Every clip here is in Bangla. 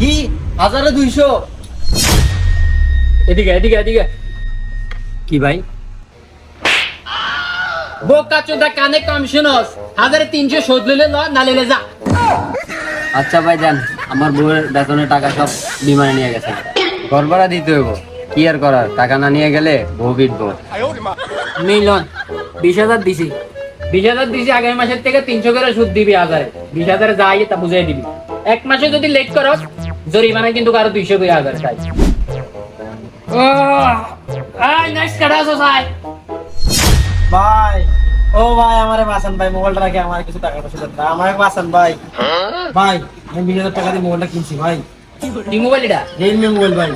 কি? হাজারে দুইশো। এদিকে এদিকে এদিকে। কি ভাই? বোকা চোদা কানে কম শুনস। হাজারে তিনশো শোধ লইলে ল না লইলে যা। আচ্ছা ভাই যান। আমার বউয়ের বেতনের টাকা সব বিমানে নিয়ে গেছে। ঘর ভাড়া দিতে হইব। কি আর করার? টাকা না নিয়ে গেলে বউ পিটবো মিলন বিশ হাজার দিছি। বিশ হাজার দিছি আগামী মাসের থেকে তিনশো করে সুদ দিবি হাজারে। বিশ হাজারে যা আইয়ে তা বুঝাই দিবি। এক মাসে যদি লেট করো জরিমানা কিন্তু আরও দুইশো করে হাজার চাই। ভাই ও ভাই আমারে বাঁচান ভাই মোবাইলটা রাখে আমার কিছু টাকা পয়সা দেন আমারে বাঁচান ভাই। ভাই আমি বিশ হাজার টাকা দিয়ে মোবাইলটা কিনছি ভাই। কি মোবাইল এটা? রিয়েলমি মোবাইল ভাই।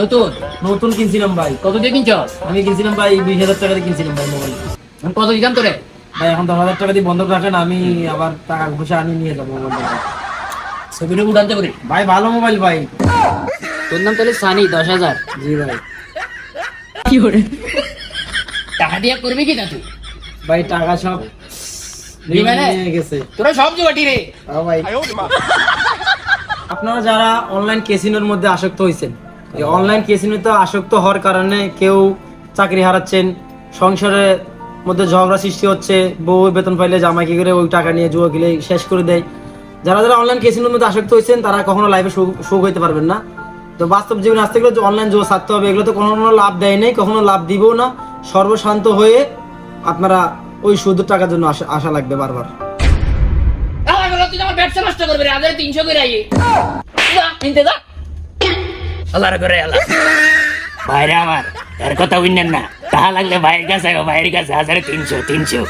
নতুন? নতুন কিনছিলাম ভাই। কত দিয়ে কিনছস আমি কিনছিলাম ভাই বিশ হাজার টাকা দিয়ে কিনছিলাম ভাই মোবাইল। আমি কত দিতাম তোরে? ভাই এখন দশ হাজার টাকা দিয়ে বন্ধক রাখেন আমি আবার টাকা পয়সা আনি নিয়ে যাব মোবাইলটা। ছবিটা উড়ানতে পারি ভাই ভালো মোবাইল ভাই। তোর নাম তাহলে সানি দশ হাজার। জি ভাই। টাকা দিয়ে করবি কি না তুই? ভাই টাকা সব বিমানে? নিয়ে গেছে। তোরা সব জোগাটি রে। ভাই। আপনারা যারা অনলাইন কেসিনোর মধ্যে আসক্ত হয়েছেন এই অনলাইন কেসিনোতে আসক্ত হওয়ার কারণে কেউ চাকরি হারাচ্ছেন সংসারের মধ্যে ঝগড়া সৃষ্টি হচ্ছে বউ বেতন পাইলে জামাই কি করে ওই টাকা নিয়ে জুয়া খেলে শেষ করে দেয়। যারা যারা অনলাইন কেসিনোর মধ্যে আসক্ত হয়েছেন তারা কখনো লাইফে সুখ হইতে পারবেন না। তো বাস্তব জীবনে আসতে গেলে অনলাইন জুয়া ছাড়তে হবে এগুলো তো কখনো লাভ দেয় নাই কখনো লাভ দিবেও না। সর্বশান্ত হয়ে আপনারা ওই সুদের টাকার জন্য আশা আশা লাগবে বারবার। আল্লাহ বলো তুই আমার ব্যবসা নষ্ট করবি রে হাজারে তিনশো করে আইয়ে। কিনতে যা। আল্লাহর করে আল্লাহ। ভাইরা আমার তার কথা বুঝলেন না। তাহা লাগলে ভাইয়ের কাছে ভাইয়ের কাছে হাজারে তিনশো তিনশো।